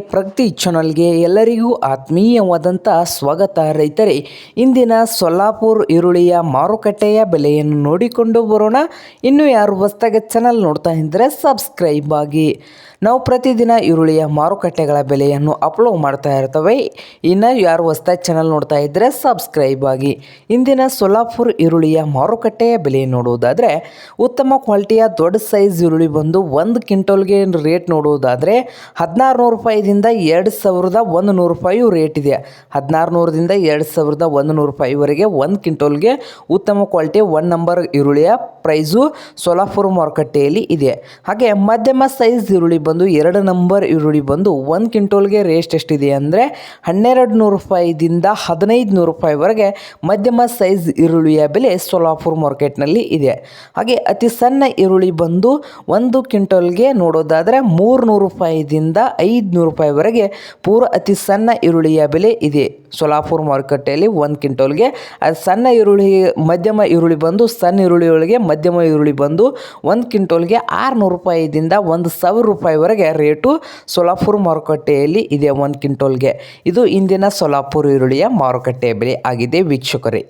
ಪ್ರಗತಿ ಚಾನಲ್ಗೆ ಎಲ್ಲರಿಗೂ ಆತ್ಮೀಯವಾದಂಥ ಸ್ವಾಗತ. ರೈತರೇ, ಇಂದಿನ ಸೊಲ್ಲಾಪುರ್ ಈರುಳ್ಳಿಯ ಮಾರುಕಟ್ಟೆಯ ಬೆಲೆಯನ್ನು ನೋಡಿಕೊಂಡು ಬರೋಣ. ಇನ್ನು ಯಾರು ಹೊಸ್ತಾಗ ಚಾನಲ್ ನೋಡ್ತಾ ಇದ್ದರೆ ಸಬ್ಸ್ಕ್ರೈಬ್ ಆಗಿ. ನಾವು ಪ್ರತಿದಿನ ಈರುಳ್ಳಿಯ ಮಾರುಕಟ್ಟೆಗಳ ಬೆಲೆಯನ್ನು ಅಪ್ಲೋಡ್ ಮಾಡ್ತಾ ಇರ್ತವೆ. ಇನ್ನು ಯಾರು ಹೊಸ್ತಾಗ ಚಾನಲ್ ನೋಡ್ತಾ ಇದ್ದರೆ ಸಬ್ಸ್ಕ್ರೈಬ್ ಆಗಿ. ಇಂದಿನ ಸೊಲ್ಲಾಪುರ್ ಈರುಳ್ಳಿಯ ಮಾರುಕಟ್ಟೆಯ ಬೆಲೆ ನೋಡುವುದಾದರೆ ಉತ್ತಮ ಕ್ವಾಲಿಟಿಯ ದೊಡ್ಡ ಸೈಜ್ ಈರುಳ್ಳಿ ಬಂದು ಒಂದು ಕ್ವಿಂಟಲ್ಗೆ ರೇಟ್ ನೋಡುವುದಾದರೆ ಹದಿನಾರು ನೂರು ರೂಪಾಯಿದಿಂದ ಎರಡು ಸಾವಿರದ ಒಂದು ನೂರು ರೂಪಾಯಿ ರೇಟ್ ಇದೆ. ಹದಿನಾರು ನೂರದಿಂದ ಎರಡು ಸಾವಿರದ ಒಂದು ನೂರು ರೂಪಾಯಿವರೆಗೆ ಒಂದು ಕ್ವಿಂಟೋಲ್ಗೆ ಉತ್ತಮ ಕ್ವಾಲಿಟಿ ಒನ್ ನಂಬರ್ ಈರುಳ್ಳಿಯ ಪ್ರೈಸು ಸೋಲಾಪುರ ಮಾರುಕಟ್ಟೆಯಲ್ಲಿ ಇದೆ. ಹಾಗೆ ಮಧ್ಯಮ ಸೈಜ್ ಈರುಳ್ಳಿ ಬಂದು ಎರಡು ನಂಬರ್ ಈರುಳ್ಳಿ ಬಂದು ಒಂದು ಕ್ವಿಂಟೋಲ್ಗೆ ರೇಟ್ ಎಷ್ಟಿದೆ ಅಂದರೆ ಹನ್ನೆರಡು ನೂರು ರೂಪಾಯಿದಿಂದ ಹದಿನೈದು ನೂರು ರೂಪಾಯಿವರೆಗೆ ಮಧ್ಯಮ ಸೈಜ್ ಈರುಳ್ಳಿಯ ಬೆಲೆ ಸೋಲಾಪುರ ಮಾರ್ಕೆಟ್ನಲ್ಲಿ ಇದೆ. ಹಾಗೆ ಅತಿ ಸಣ್ಣ ಈರುಳ್ಳಿ ಬಂದು ಒಂದು ಕ್ವಿಂಟಲ್ಗೆ ನೋಡೋದಾದರೆ ಮೂರು ನೂರು ರೂಪಾಯಿದಿಂದ ಐದುನೂರು ರೂಪಾಯಿವರೆಗೆ ಪೂರ ಅತಿ ಸಣ್ಣ ಈರುಳ್ಳಿಯ ಬೆಲೆ ಇದೆ. ಸೋಲಾಪುರ ಮಾರುಕಟ್ಟೆಯಲ್ಲಿ ಒಂದು ಕ್ವಿಂಟೋಲ್ಗೆ ಅದು ಸಣ್ಣ ಈರುಳ್ಳಿ, ಮಧ್ಯಮ ಈರುಳ್ಳಿ ಬಂದು ಸಣ್ಣ ಈರುಳ್ಳಿಯೊಳಗೆ ಮಧ್ಯಮ ಈರುಳ್ಳಿ ಬಂದು ಒಂದು ಕ್ವಿಂಟೋಲ್ಗೆ ಆರುನೂರು ರೂಪಾಯಿದಿಂದ ಒಂದು ಸಾವಿರ ರೂಪಾಯಿವರೆಗೆ ರೇಟು ಸೋಲಾಪುರ ಮಾರುಕಟ್ಟೆಯಲ್ಲಿ ಇದೆ ಒಂದು ಕ್ವಿಂಟೋಲ್ಗೆ. ಇದು ಇಂದಿನ ಸೋಲಾಪುರ ಈರುಳ್ಳಿಯ ಮಾರುಕಟ್ಟೆಯ ಬೆಲೆ ಆಗಿದೆ ವೀಕ್ಷಕರೇ.